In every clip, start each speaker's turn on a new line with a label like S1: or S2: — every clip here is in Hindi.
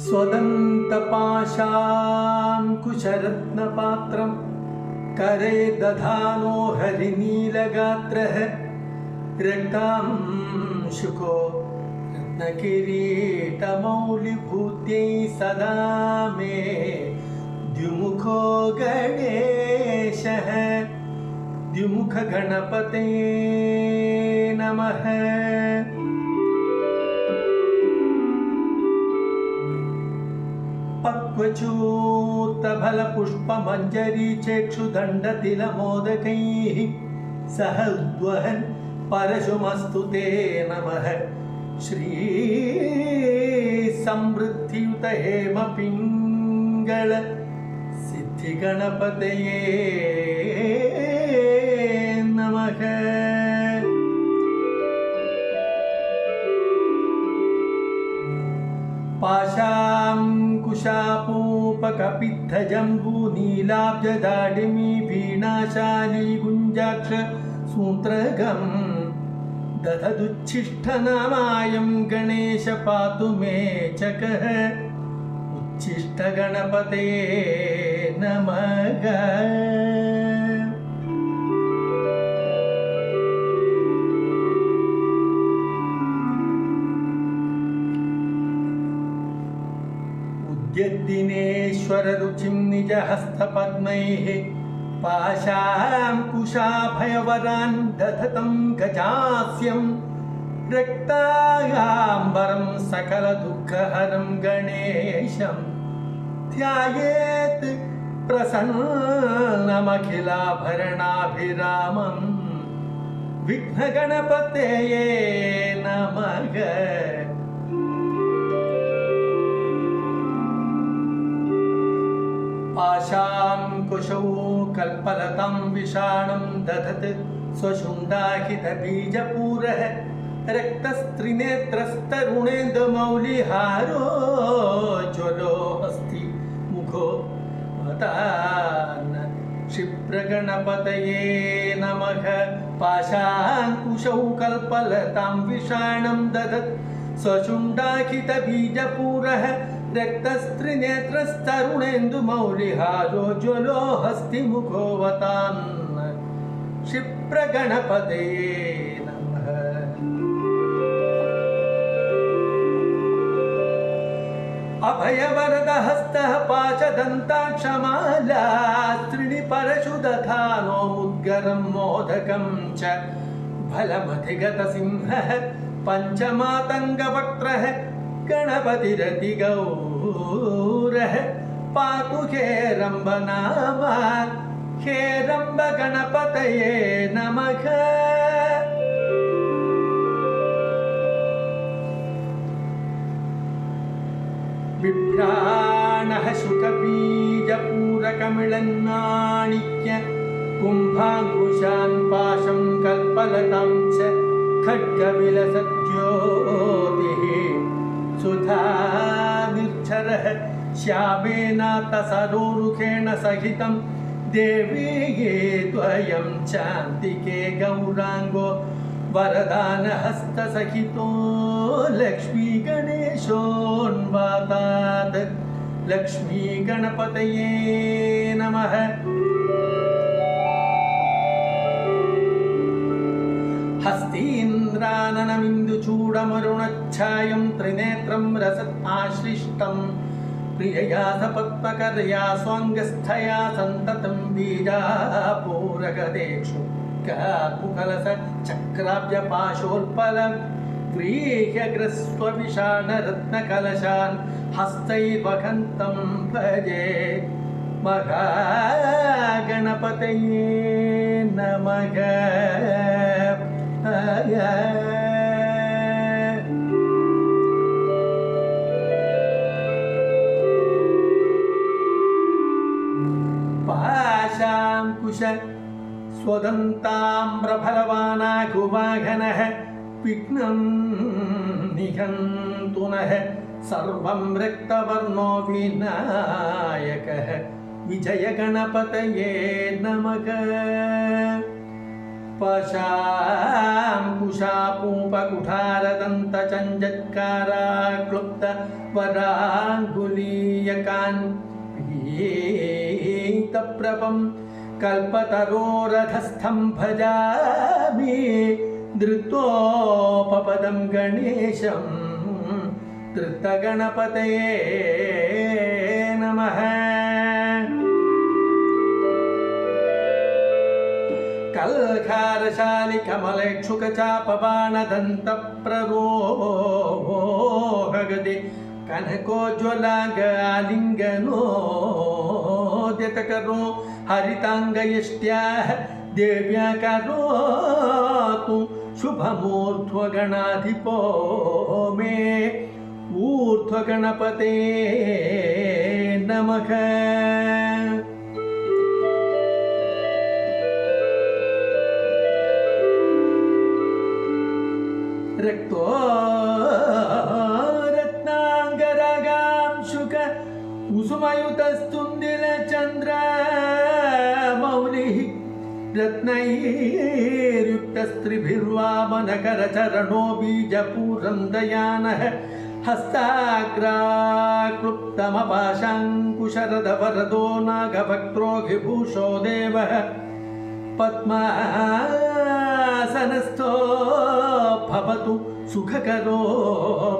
S1: स्वदन्तपाशाङ्कुशरत्नपात्रं करे दधानो हरिनीलगात्रः रक्तांशुको रत्नकिरीटमौलिभूत्यै सदा मे द्युमुखो गणेशः। द्युमुखगणपते नमः। पक्वचूर्तफलपुष्पमञ्जरी चेक्षुदण्डतिलमोदकैः सह उद्वहन् परशुमस्तु ते नमः। श्रीसमृद्धियुत हेमपिङ्गळ सिद्धिगणपतये नमः। पाशाङ्कुशापूपकपित्थजम्बूनीलाब्जदाडिमी वीणाशाली गुञ्जाक्ष सूत्रगम् दधदुच्छिष्टनामायं गणेश पातु मे चकः उच्छिष्टगणपते नमः। उद्यद्दिनेश्वररुचिं निजहस्तपद्मैः पाशाङ्कुशाभयवरान् दधतं गजास्यं रक्तायाम्बरं सकलदुःखहरं गणेशं ध्यायेत् प्रसन्नमखिलाभरणाभिरामं विघ्नगणपतये नमः पाशाङ्कुशौ कल्पलतं विषाणं दधत् स्वशुण्डाहितबीजपूरः रक्तस्त्रिनेत्रस्तरुणेन्दुमौलिहारो ज्वलो अस्ति मुखो वतान् क्षिप्रगणपतये नमः। पाशाङ्कुशौ कल्पलतां विषाणं दधत् स्वशुण्डाखितबीजपूरः रक्तस्त्रिनेत्रस्तरुणेन्दुमौलिहारो ज्वलो हस्तिमुखो वतान् क्षिप्रगणपतये नमः अभयवरदहस्तः पाशदन्ताक्षमाला त्रिणि परशु दधानो मुद्गरं मोदकं च फलमधिगतसिंहः पञ्चमातङ्गवक्त्रः गणपतिरतिगौरः पातु हेरम्बनाम हेरम्ब गणपतये नमः। बिभ्राणः शुकबीजपूरकमिळन्नाणिक्य कुम्भाङ्कुशान् पाशं कल्पलतां च खड्गविलसद्योतिः सुधानिर्झरः श्यामेनातसरोरुखेण सहितं। देवी ये द्वयं चान्तिके गौराङ्गो वरदानहस्तसहितो लक्ष्मीगणेशोन्वातात् लक्ष्मीगणपतये नमः। हस्तीन्द्राननमिन्दुचूडमरुणच्छायं त्रिनेत्रं रसत् आश्लिष्टं प्रियया सपत्मकरया स्वाङ्गस्थया सन्ततं बीजापूरगदेषु काकुकलस चक्राब्जपाशोत्पलं व्रीह्यग्रस्वविषाणरत्नकलशान् हस्तैर्वहन्तं भजे महागणपतये नमः पाशाङ्कुश स्वदन्ताम्रफलवानाकुवाहनः विघ्नं निहन्तु नः सर्वं रक्तवर्णो विनायकः विजयगणपतये नमः। पशाङ्कुशापूपकुठारदन्तचञ्जत्कारा क्लुप्त वराङ्गुलीयकान् पीतप्रभं कल्पतरोरधस्थं भजामि धृतोपपदं गणेशं धृतगणपतये नमः। कल्खारशालि कमलेक्षुकचापबाणदन्तप्ररोहगदे कनकोज्ज्वलागालिङ्गनोद्यतकरो हरिताङ्गयष्ट्याः देव्या करोतु शुभमूर्ध्वगणाधिपो मे ऊर्ध्वगणपते नमः रक्तो रत्नाङ्गरगांशुक कुसुमयुतस्तुन्दिलचन्द्रमौलिः रत्नैर्युक्तस्त्रिभिर्वामनकरचरणो बीजपूरं दयानः हस्ताग्राक्लुप्तमपाशाङ्कुशरदवरदो नागभक्त्रोऽभिभूषो देवः पद्मासनस्थो भवतु सुखकरो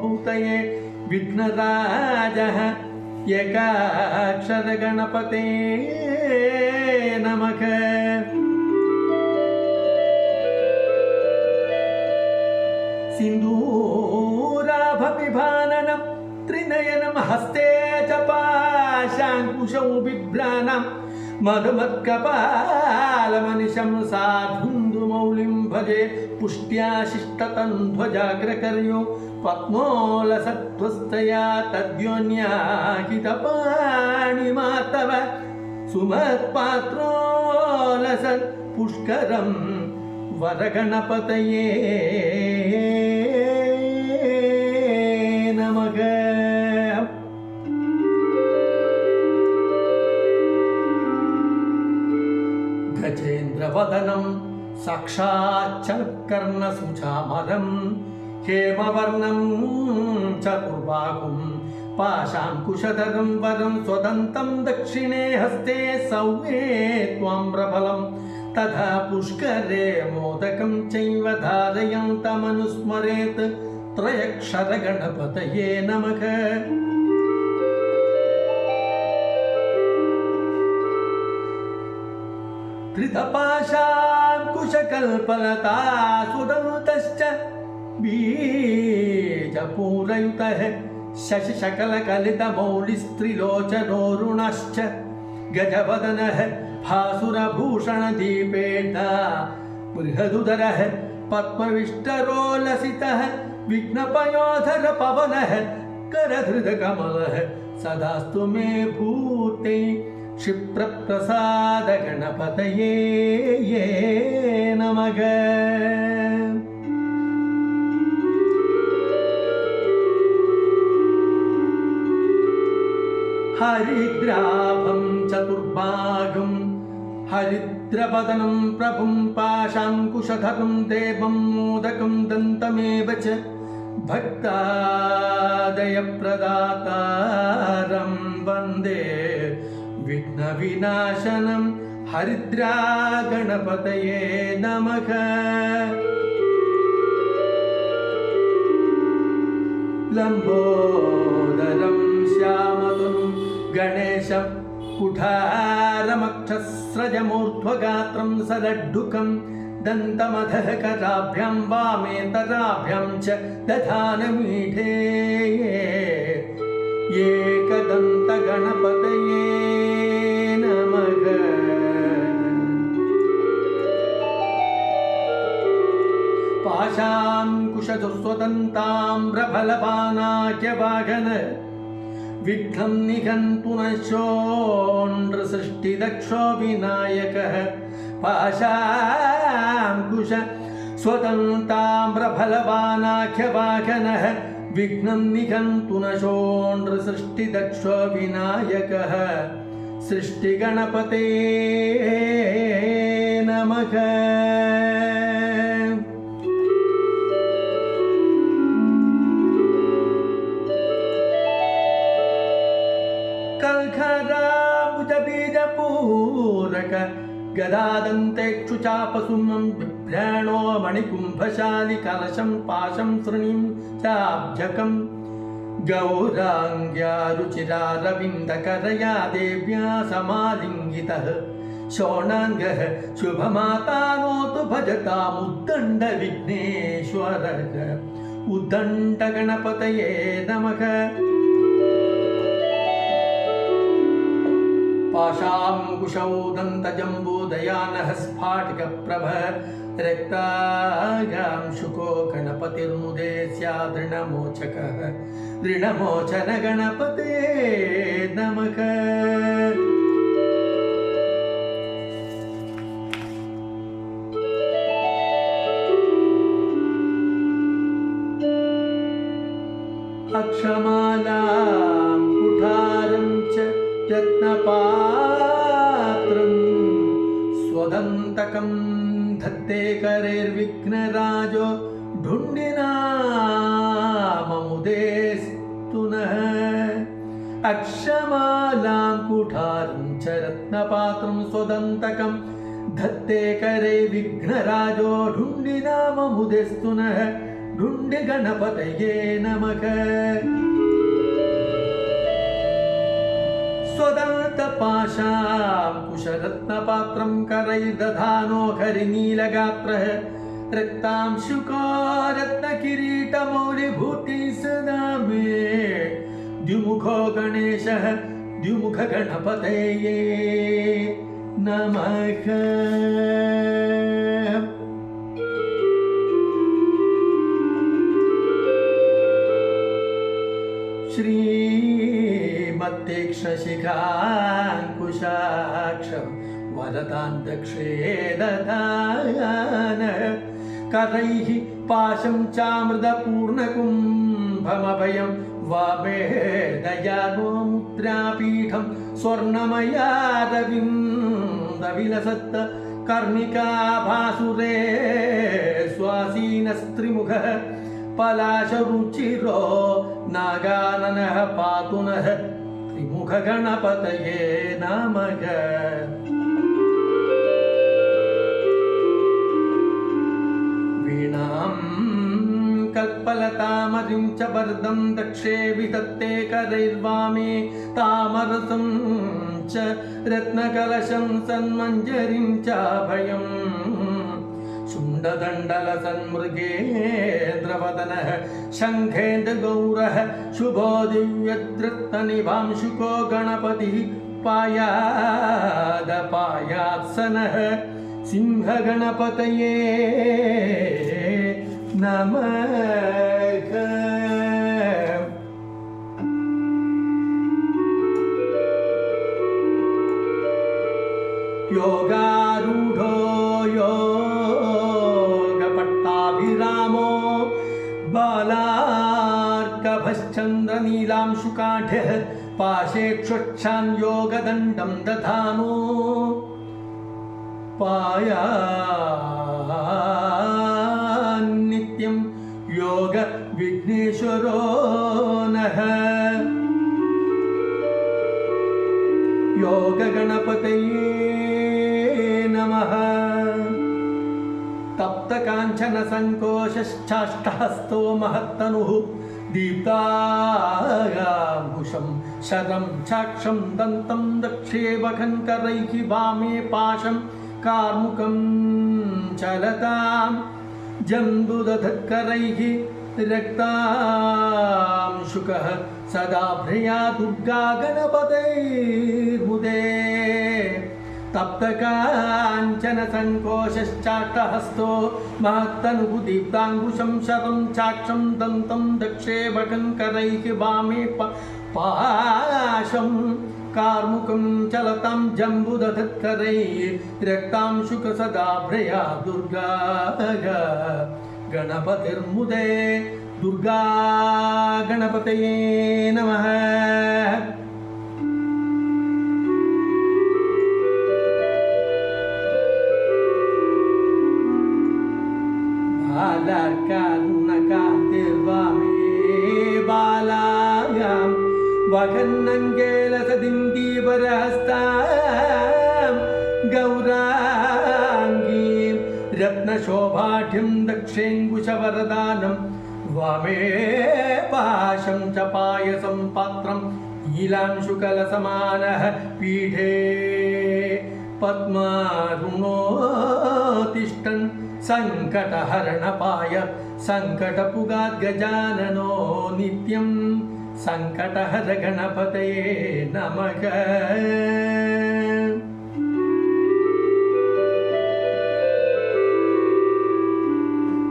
S1: भूतये विघ्नराजः एकाक्षरगणपते नमः। सिन्दूराभविभाननं त्रिनयनं हस्ते च पाशाङ्कुशौ बिभ्राणम् మధుమత్కపాలమనిశం సాధుందుమౌలిం భజే పుష్ట్యాశిష్టతన్ధ్వజాగ్రకర్యో పద్మోలసత్వస్తయా తద్యోన్యాహితపాణిమాతవ సుమత్పాత్రోలసత్ పుష్కరం వరగణపతయే ധവധനം സാക്ഷാച്ചൽക്കർണസുചാമരം ഹേമവർണം ച കുർബാഹും പാശാങ്കുശതരം വരം സ്വതന്തം ദക്ഷിണേ ഹസ്തേ സൗവേ ത്വാം പ്രബലം. തഥാ പുഷ്കരേ മോദകം ചൈവ ധാരയന്തമനുസ്മരേത് ത്രയക്ഷരഗണപതയേ നമഃ. नमः धृतपाशाङ्कुशकल्पलता सुदन्तश्च बीजपूरयुतः शशिशकलकलितमौलिस्त्रिलोचनोरुणश्च गजवदनः भासुरभूषणदीपेटा बृहदुदरः पद्मविष्टरोलसितः विघ्नपयोधर पवनः करधृतकमलः सदास्तु मे भूते क्षिप्रप्रसादगणपतये ये नमः हरिद्राभं चतुर्बाहुं हरिद्रवदनं प्रभुं पाशाङ्कुशधरं देवं मोदकं दन्तमेव च भक्तादयप्रदातारं वन्दे विघ्नविनाशनं हरिद्रागणपतये नमः लम्बोदरं श्यामतुं गणेशं कुठारमक्षस्रजमूर्ध्वगात्रं सलड्डुकं दन्तमधः कराभ्यां वामेतराभ्यां च दधानमीढे एकदन्तगणपतये पाशाङ्कुशदुस्वदन्ताम्रफलपानाख्यवाघन विघ्नं निघन्तु न शोण्ड्रसृष्टिदक्षो विनायकः। पाशाङ्कुश स्वदन्ताम्रफलवानाख्यवाघनः विघ्नं निघन्तु न शोण्ड्रसृष्टिदक्षो विनायकः। सृष्टिगणपते नमः। कल्खराबुजबीजपूरक गदादन्तेक्षु चापसुमं बिभ्राणो मणिकुम्भशालि कलशं पाशं सृणिं चाब्जकम् गौराङ्ग्या रुचिरारविन्दकरया देव्या समालिङ्गितः शोणाङ्गः शुभमातानोतु भजतामुद्दण्डविघ्नेश्वरः उद्दण्डगणपतये नमः पाशाङ्कुशौ दन्तजम्बूदयानः स्फाटिकप्रभ रक्तायां शुको गणपतिर्मुदे स्यादृणमोचकः ऋणमोचनगणपते नमः। अक्षमालां कुठारं च यत्नपात्रं स्वदन्तकं धत्ते करैर्विघ्नराजो ढुण्डिनाममुदेस्तु नः। अक्षमालां कुठारं च रत्नपात्रं स्वदन्तकं धत्ते करे विघ्नराजो ढुण्डिनाममुदेस्तु नः। ढुण्डि गणपतये नमः स्वदन्तपाशां कुशरत्नपात्रं करैर्दधानो हरिनीलगात्रः रक्तांशुको रत्नकिरीटमौलिभूति सदा मे द्युमुखो गणेशः द्युमुखगणपतये नमः। श्रीमत्तीक्ष्णशिखाङ्कुशाक्ष वरदान् दक्षे दधान करैः पाशं चामृतपूर्णकुम्भमभयं वामे दयानो मुद्रापीठं स्वर्णमयारविन्दविलसत् कर्णिकाभासुरे स्वासीनस्त्रिमुखः पलाशरुचिरो नागाननः पातु नः त्रिमुखगणपतये नमः कल्पलतामरिं च वरदं दक्षे विदत्ते करैर्वामे तामरसं च रत्नकलशं सन्मञ्जरिं चाभयम् शुण्डदण्डलसन्मृगेन्द्रवदनः शङ्खेन्द्रगौरः शुभो दिव्यदृत्तनिभांशुको गणपतिः पायादपायात्सनः सिंहगणपतये नमः योगारूढो योगपट्टाभिरामो बालार्कभश्चन्द्रनीलांशुकाढ्यः पाशे क्षुच्छान् योगदण्डं दधानो पायान्नित्यं योगविघ्नेश्वरो नः। योगगणपतये नमः। तप्तकाञ्चनसङ्कोशश्चाष्टहस्तो महत्तनुः दीप्तायाभुषं शरं चाक्षं दन्तं दक्षे वखङ्करैः वामे पाशं कार्मुकं चलतां सदा भ्रिया दुर्गा गणपतैर्मुदे। तप्तकाञ्चन सङ्कोशश्चाट्टहस्तो महत्तनुदीप्ताङ्कुशं शरं चाक्षं दन्तं दक्षे भगङ्करैः वामे प- पाशं कार्मुकं चलतां जम्बुदधत्करैः रक्तां शुक सदा भ्रया दुर्गा गणपतिर्मुदे दुर्गा गणपतये नमः। बालार्कारुणकान्तिर्वामे बालायां वगन् षण्णङ्गेलसदिन्दीवरहस्तां गौराङ्गीं रत्नशोभाढ्यं दक्षेऽङ्कुशवरदानं वामे पाशं च पायसं पात्रं नीलांशुकलसमानः पीठे पद्मारुणोतिष्ठन् सङ्कटहरणपाय सङ्कटपुगाद्गजाननो नित्यं सङ्कटहर गणपतये नमः।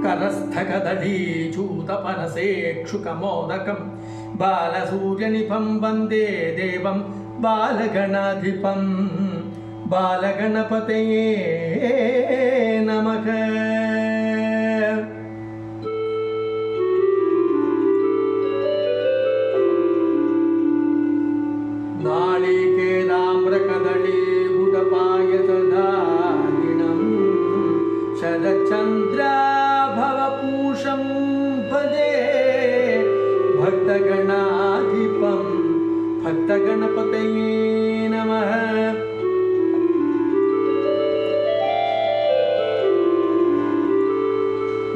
S1: करस्थकदलीचूतपरसेक्षुकमोदकं बालसूर्यनिभं वन्दे देवं बालगणाधिपं बालगणपतये नमः சித்தகணபதையே நம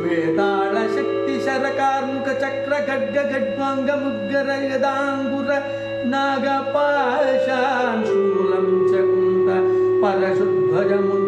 S1: வேதாள சக்தி சரகார்முக சக்கர கட்க கட்வாங்க முக்கர யதாங்குர நாகபாஷான் சூலம் சகுந்த பரசுத்வஜமு